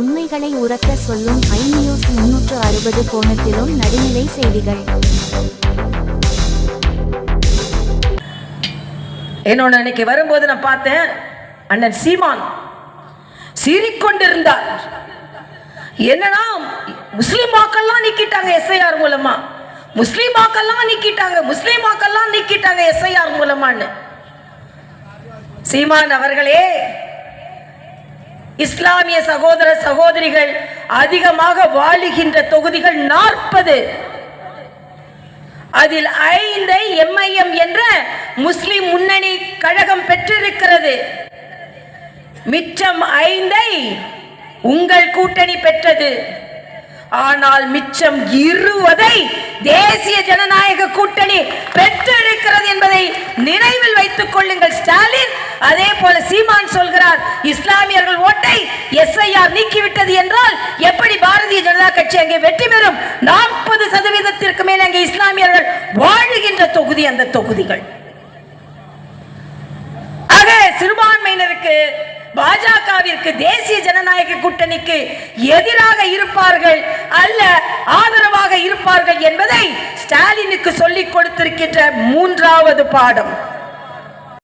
உண்மைகளை உரக்க சொல்லும் ஐ நியூஸ் முன்னூற்று அறுபது கோணத்திலும் நடுநிலை செய்திகள். என்னோட அன்னைக்கு வரும்போது நான் பார்த்தேன் அண்ணன் சீமான் சீறிக்கொண்டிருந்தார். என்னன்னா முஸ்லீம் வாக்கெல்லாம் நீக்கிட்டாங்க எஸ்ஐஆர் மூலமா? முஸ்லீம் வாக்கெல்லாம் நீக்கிட்டாங்க முஸ்லீம் வாக்கெல்லாம் நீக்கிட்டாங்க எஸ்ஐஆர் மூலமான்னு. சீமான் அவர்களே இஸ்லாமிய சகோதர சகோதரிகள் அதிகமாக வாழுகின்ற தொகுதிகள் நாற்பது. அதில் ஐந்தை எம்ஐஎம் என்ற முஸ்லிம் முன்னணி கழகம் பெற்றிருக்கிறது. மிச்சம் ஐந்தை உங்கள் கூட்டணி பெற்றது. ஆனால் மிச்சம் இருவதை தேசிய ஜனநாயக கூட்டணி பெற்றிருக்கிறது என்பதை நினைவில் வைத்துக் கொள்ளுங்கள் ஸ்டாலின். அதே போல சீமா சொல்கிறார் இஸ்லாமியர்கள் ஓட்டை எஸ்ஐஆர் நீக்கிவிட்டது என்றால் எப்படி பாரதிய ஜனதா கட்சி அங்கே வெற்றி பெறும்? நாற்பது சதவீதத்திற்கு மேல் அங்கே இஸ்லாமியர்கள் வாழுகின்ற தொகுதி அந்த தொகுதிகள். ஆக சிறுபான்மையினருக்கு பாஜகவிற்கு தேசிய ஜனநாயக கூட்டணிக்கு எதிராக இருப்பார்கள் அல்ல ஆதரவாக இருப்பார்கள் என்பதை ஸ்டாலினுக்கு சொல்லிக் கொடுத்திருக்கின்ற மூன்றாவது பாடம்.